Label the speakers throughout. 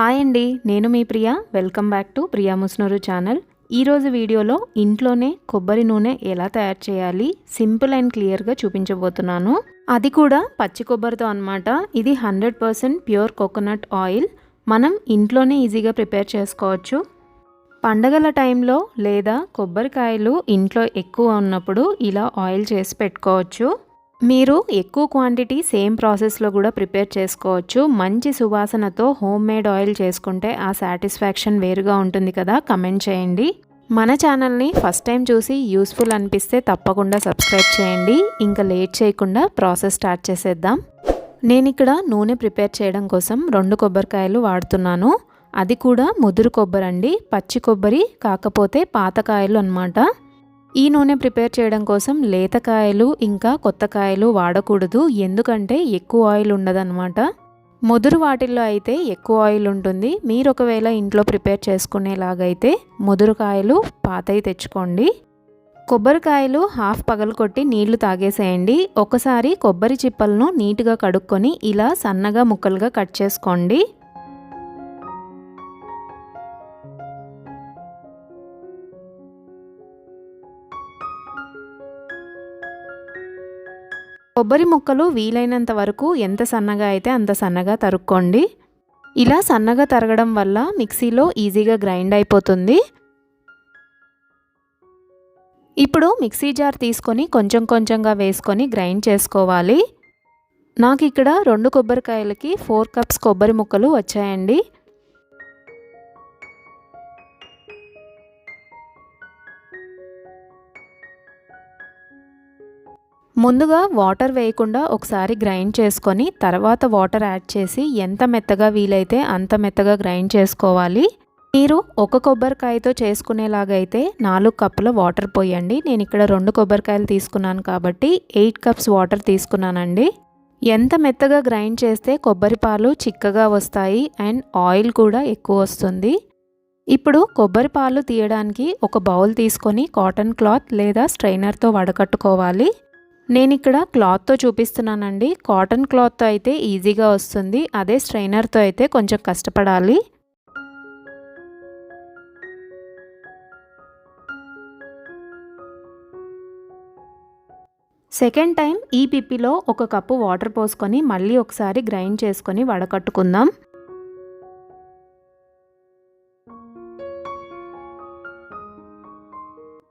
Speaker 1: Hi అండి నేను మీ Priya. Welcome back to Priya Musnuru channel ఈరోజు వీడియోలో ఇంట్లోనే కొబ్బరి నూనె ఎలా తయారు చేయాలి సింపుల్ అండ్ క్లియర్గా చూపించబోతున్నాను. అది కూడా పచ్చి కొబ్బరితో అనమాట ఇది hundred percent pure coconut oil. మనం ఇంట్లోనే ఈజీగా ప్రిపేర్ చేసుకోవచ్చు. పండగల టైంలో లేదా కొబ్బరికాయలు ఇంట్లో ఎక్కువ ఉన్నప్పుడు ఇలా ఆయిల్ చేసి పెట్టుకోవచ్చు. మీరు ఎక్కువ క్వాంటిటీ సేమ్ ప్రాసెస్లో కూడా ప్రిపేర్ చేసుకోవచ్చు. మంచి సువాసనతో హోమ్ మేడ్ ఆయిల్ చేసుకుంటే ఆ సాటిస్ఫాక్షన్ వేరుగా ఉంటుంది కదా. కమెంట్ చేయండి. మన ఛానల్ని ఫస్ట్ టైం చూసి యూస్ఫుల్ అనిపిస్తే తప్పకుండా సబ్స్క్రైబ్ చేయండి. ఇంకా లేట్ చేయకుండా ప్రాసెస్ స్టార్ట్ చేసేద్దాం. నేను ఇక్కడ నూనె ప్రిపేర్ చేయడం కోసం రెండు కొబ్బరికాయలు వాడుతున్నాను. అది కూడా ముదురు కొబ్బరి అండి పచ్చి కొబ్బరి కాకపోతే పాతకాయలు అనమాట ఈ నూనె ప్రిపేర్ చేయడం కోసం లేతకాయలు ఇంకా కొత్త కాయలు వాడకూడదు. ఎందుకంటే ఎక్కువ ఆయిల్ ఉండదన్నమాట. ముదురు వాటిల్లో అయితే ఎక్కువ ఆయిల్ ఉంటుంది. మీరు ఒకవేళ ఇంట్లో ప్రిపేర్ చేసుకునేలాగైతే ముదురు కాయలు పాతయి తెచ్చుకోండి. కొబ్బరికాయలు హాఫ్ పగలకొట్టి నీళ్ళు తాగేసేయండి. ఒకసారి కొబ్బరి చిప్పలను నీట్గా కడుక్కొని ఇలా సన్నగా ముక్కలుగా కట్ చేసుకోండి. కొబ్బరి ముక్కలు వీలైనంత వరకు ఎంత సన్నగా అయితే అంత సన్నగా తరుక్కోండి. ఇలా సన్నగా తరగడం వల్ల మిక్సీలో ఈజీగా గ్రైండ్ అయిపోతుంది. ఇప్పుడు మిక్సీ జార్ తీసుకొని కొంచెం కొంచెంగా వేసుకొని గ్రైండ్ చేసుకోవాలి. నాకు ఇక్కడ రెండు కొబ్బరికాయలకి ఫోర్ కప్స్ కొబ్బరి ముక్కలు వచ్చాయండి. ముందుగా వాటర్ వేయకుండా ఒకసారి గ్రైండ్ చేసుకొని తర్వాత వాటర్ యాడ్ చేసి ఎంత మెత్తగా వీలైతే అంత మెత్తగా గ్రైండ్ చేసుకోవాలి. మీరు ఒక కొబ్బరికాయతో చేసుకునేలాగైతే నాలుగు కప్పుల వాటర్ పోయండి. నేను ఇక్కడ రెండు కొబ్బరికాయలు తీసుకున్నాను కాబట్టి ఎయిట్ కప్స్ వాటర్ తీసుకున్నానండి. ఎంత మెత్తగా గ్రైండ్ చేస్తే కొబ్బరి పాలు చిక్కగా వస్తాయి అండ్ ఆయిల్ కూడా ఎక్కువ వస్తుంది. ఇప్పుడు కొబ్బరి పాలు తీయడానికి ఒక బౌల్ తీసుకొని కాటన్ క్లాత్ లేదా స్ట్రైనర్తో వడకట్టుకోవాలి. నేను ఇక్కడ క్లాత్తో చూపిస్తున్నానండి. కాటన్ క్లాత్తో అయితే ఈజీగా వస్తుంది. అదే స్ట్రైనర్తో అయితే కొంచెం కష్టపడాలి. సెకండ్ టైం ఈ పిప్పిలో ఒక కప్పు వాటర్ పోసుకొని మళ్ళీ ఒకసారి గ్రైండ్ చేసుకొని వడకట్టుకుందాం.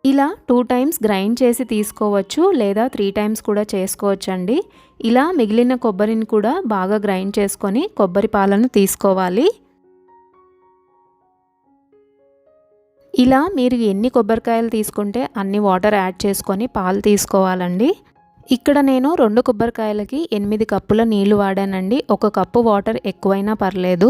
Speaker 1: ఇలా టూ టైమ్స్ గ్రైండ్ చేసి తీసుకోవచ్చు లేదా త్రీ టైమ్స్ కూడా చేసుకోవచ్చు అండి ఇలా మిగిలిన కొబ్బరిని కూడా బాగా గ్రైండ్ చేసుకొని కొబ్బరి పాలను తీసుకోవాలి. ఇలా మీరు ఎన్ని కొబ్బరికాయలు తీసుకుంటే అన్ని వాటర్ యాడ్ చేసుకొని పాలు తీసుకోవాలండి. ఇక్కడ నేను రెండు కొబ్బరికాయలకి ఎనిమిది కప్పుల నీళ్ళు వాడానండి. ఒక కప్పు వాటర్ ఎక్కువైనా పర్లేదు.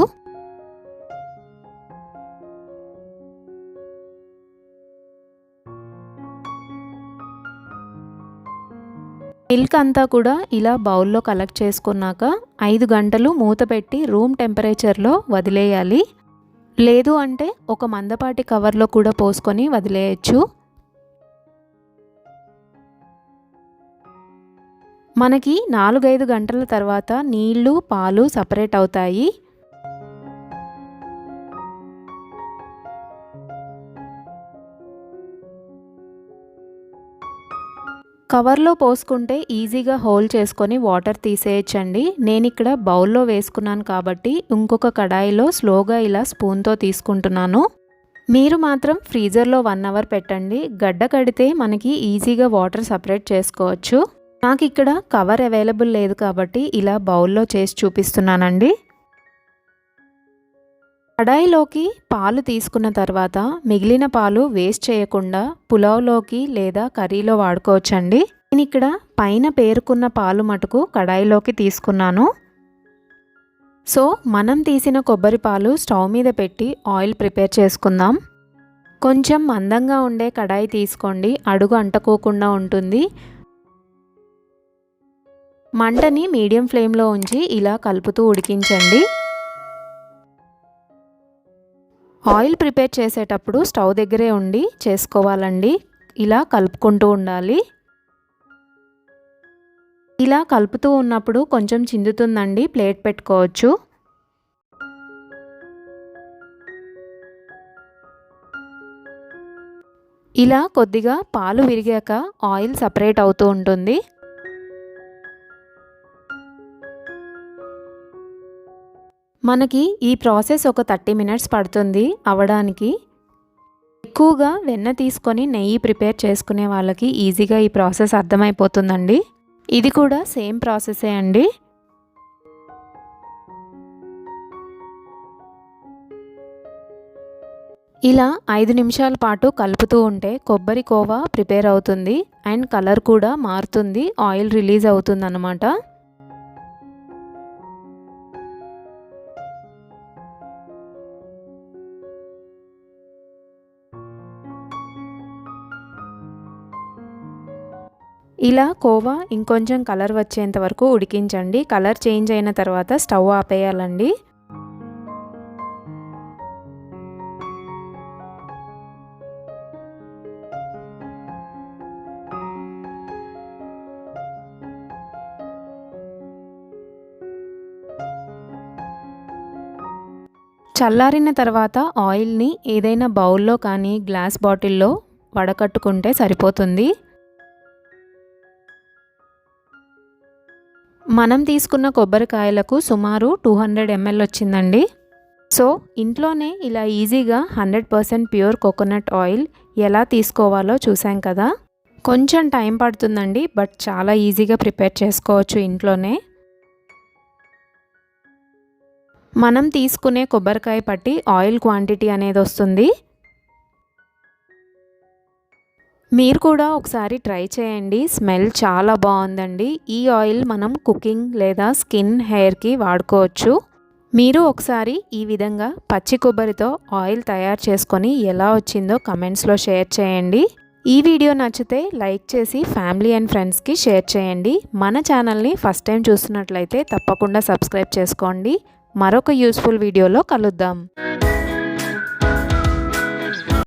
Speaker 1: మిల్క్ అంతా కూడా ఇలా బౌల్లో కలెక్ట్ చేసుకున్నాక ఐదు గంటలు మూత పెట్టి రూమ్ టెంపరేచర్లో వదిలేయాలి. లేదు అంటే ఒక మందపాటి కవర్లో కూడా పోసుకొని వదిలేయచ్చు. మనకి నాలుగైదు గంటల తర్వాత నీళ్ళు పాలు సపరేట్ అవుతాయి. కవర్లో పోసుకుంటే ఈజీగా హోల్ చేసుకొని వాటర్ తీసేయచ్చండి. నేను ఇక్కడ బౌల్లో వేసుకున్నాను కాబట్టి ఇంకొక కడాయిలో స్లోగా ఇలా స్పూన్తో తీసుకుంటున్నాను. మీరు మాత్రం ఫ్రీజర్లో వన్ అవర్ పెట్టండి. గడ్డ కడితే మనకి ఈజీగా వాటర్ సపరేట్ చేసుకోవచ్చు. నాకు ఇక్కడ కవర్ అవైలబుల్ లేదు కాబట్టి ఇలా బౌల్లో చేసి చూపిస్తున్నానండి. కడాయిలోకి పాలు తీసుకున్న తర్వాత మిగిలిన పాలు వేస్ట్ చేయకుండా పులావ్లోకి లేదా కర్రీలో వాడుకోవచ్చండి. నేను ఇక్కడ పైన పేరుకున్న పాలు మటుకు కడాయిలోకి తీసుకున్నాను. సో మనం తీసిన కొబ్బరి పాలు స్టవ్ మీద పెట్టి ఆయిల్ ప్రిపేర్ చేసుకుందాం. కొంచెం మందంగా ఉండే కడాయి తీసుకోండి. అడుగు అంటకోకుండా ఉంటుంది. మంటని మీడియం ఫ్లేమ్లో ఉంచి ఇలా కలుపుతూ ఉడికించండి. ఆయిల్ ప్రిపేర్ చేసేటప్పుడు స్టవ్ దగ్గరే ఉండి చేసుకోవాలండి. ఇలా కలుపుకుంటూ ఉండాలి. ఇలా కలుపుతూ ఉన్నప్పుడు కొంచెం చిందుతుందండి ప్లేట్ పెట్టుకోవచ్చు. ఇలా కొద్దిగా పాలు విరిగాక ఆయిల్ సపరేట్ అవుతూ ఉంటుంది. మనకి ఈ ప్రాసెస్ ఒక థర్టీ మినిట్స్ పడుతుంది అవడానికి. ఎక్కువగా వెన్న తీసుకొని నెయ్యి ప్రిపేర్ చేసుకునే వాళ్ళకి ఈజీగా ఈ ప్రాసెస్ అర్థమైపోతుందండి. ఇది కూడా సేమ్ ప్రాసెసే అండి. ఇలా ఐదు నిమిషాల పాటు కలుపుతూ ఉంటే కొబ్బరి కోవా ప్రిపేర్ అవుతుంది అండ్ కలర్ కూడా మారుతుంది ఆయిల్ రిలీజ్ అవుతుంది ఇలా కోవా ఇంకొంచెం కలర్ వచ్చేంత వరకు ఉడికించండి. కలర్ చేంజ్ అయిన తర్వాత స్టవ్ ఆపేయాలండి. చల్లారిన తర్వాత ఆయిల్ని ఏదైనా బౌల్లో కానీ గ్లాస్ బాటిల్లో వడకట్టుకుంటే సరిపోతుంది. మనం తీసుకున్న కొబ్బరికాయలకు సుమారు టూ హండ్రెడ్ ఎంఎల్ వచ్చిందండి. సో ఇంట్లోనే ఇలా ఈజీగా hundred percent pure coconut oil ఎలా తీసుకోవాలో చూసాం కదా. కొంచెం టైం పడుతుందండి బట్ చాలా ఈజీగా ప్రిపేర్ చేసుకోవచ్చు ఇంట్లోనే. మనం తీసుకునే కొబ్బరికాయ పట్టి ఆయిల్ క్వాంటిటీ అనేది వస్తుంది. మీరు కూడా ఒకసారి ట్రై చేయండి. స్మెల్ చాలా బాగుందండి. ఈ ఆయిల్ మనం కుకింగ్ లేదా స్కిన్ హెయిర్కి వాడుకోవచ్చు. మీరు ఒకసారి ఈ విధంగా పచ్చి కొబ్బరితో ఆయిల్ తయారు చేసుకొని ఎలా వచ్చిందో కమెంట్స్లో షేర్ చేయండి. ఈ వీడియో నచ్చితే లైక్ చేసి ఫ్యామిలీ అండ్ ఫ్రెండ్స్కి షేర్ చేయండి. మన ఛానల్ని ఫస్ట్ టైం చూస్తున్నట్లయితే తప్పకుండా సబ్స్క్రైబ్ చేసుకోండి. మరొక యూస్ఫుల్ వీడియోలో కలుద్దాం.